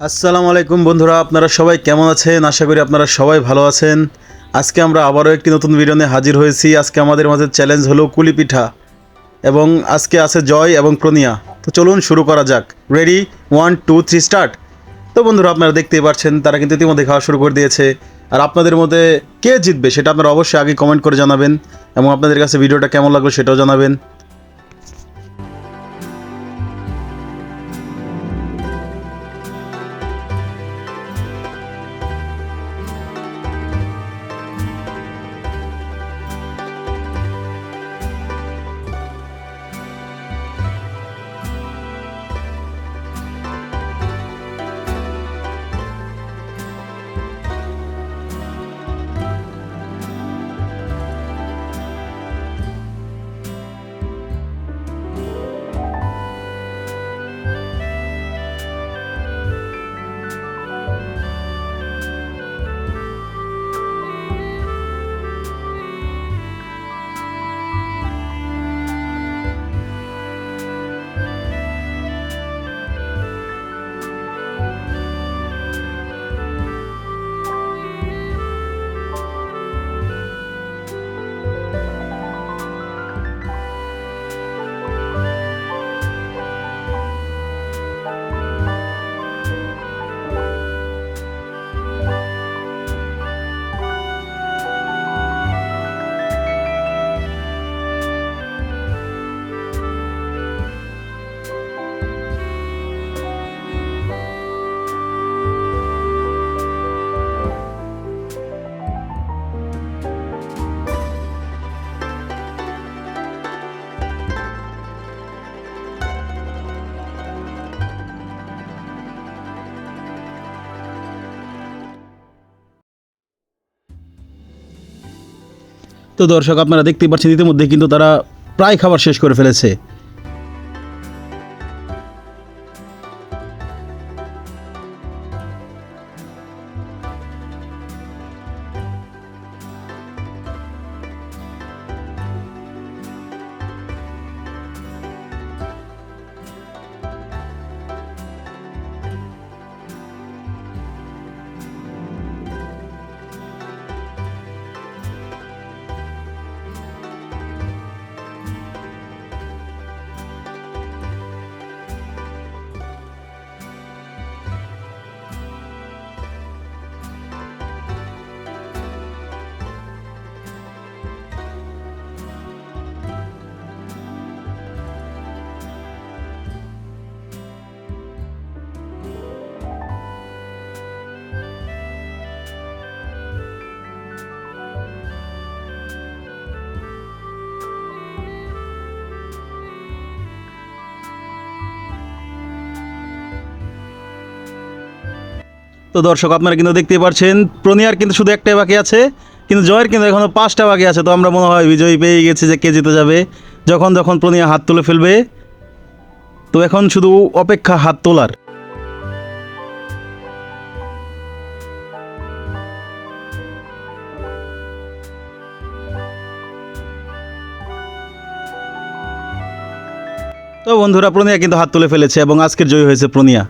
আসসালামু আলাইকুম বন্ধুরা, আপনারা সবাই কেমন আছেন? আশা করি আপনারা সবাই ভালো আছেন। আজকে আমরা আবারও একটি নতুন ভিডিও নিয়ে হাজির হয়েছি। আজকে আমাদের মাঝে চ্যালেঞ্জ হলো কুলি পিঠা এবং আজকে আছে জয় এবং প্রনিয়া। তো চলুন শুরু করা যাক। Ready one two three start তো বন্ধুরা, আপনারা দেখতেই পাচ্ছেন তারা কিন্তু ইতিমধ্যে খাওয়া শুরু করে দিয়েছে। আর আপনাদের মধ্যে কে জিতবে সেটা আপনারা অবশ্যই আগে কমেন্ট করে জানাবেন এবং আপনাদের কাছে ভিডিওটা কেমন লাগল সেটাও জানাবেন। তো দর্শক আপনারা দেখতেই পাচ্ছেন ইতিমধ্যে কিন্তু তারা প্রায় খাবার শেষ করে ফেলেছে। তো দর্শক, আপনারা কিন্তু দেখতেই পাচ্ছেন প্রনিয়ার কিন্তু শুধু একটাই বাকি আছে, কিন্তু জয়ের কিন্তু এখনও পাঁচটা বাকি আছে, তো আমরা মনে হয় বিজয়ী পেয়ে গেছি যে কে জিতে যাবে। যখন যখন প্রনিয়া হাত তুলে ফেলবে। তো এখন শুধু অপেক্ষা হাত তোলার। তো বন্ধুরা, প্রনিয়া কিন্তু হাত তুলে ফেলেছে এবং আজকের জয়ী হয়েছে প্রনিয়া।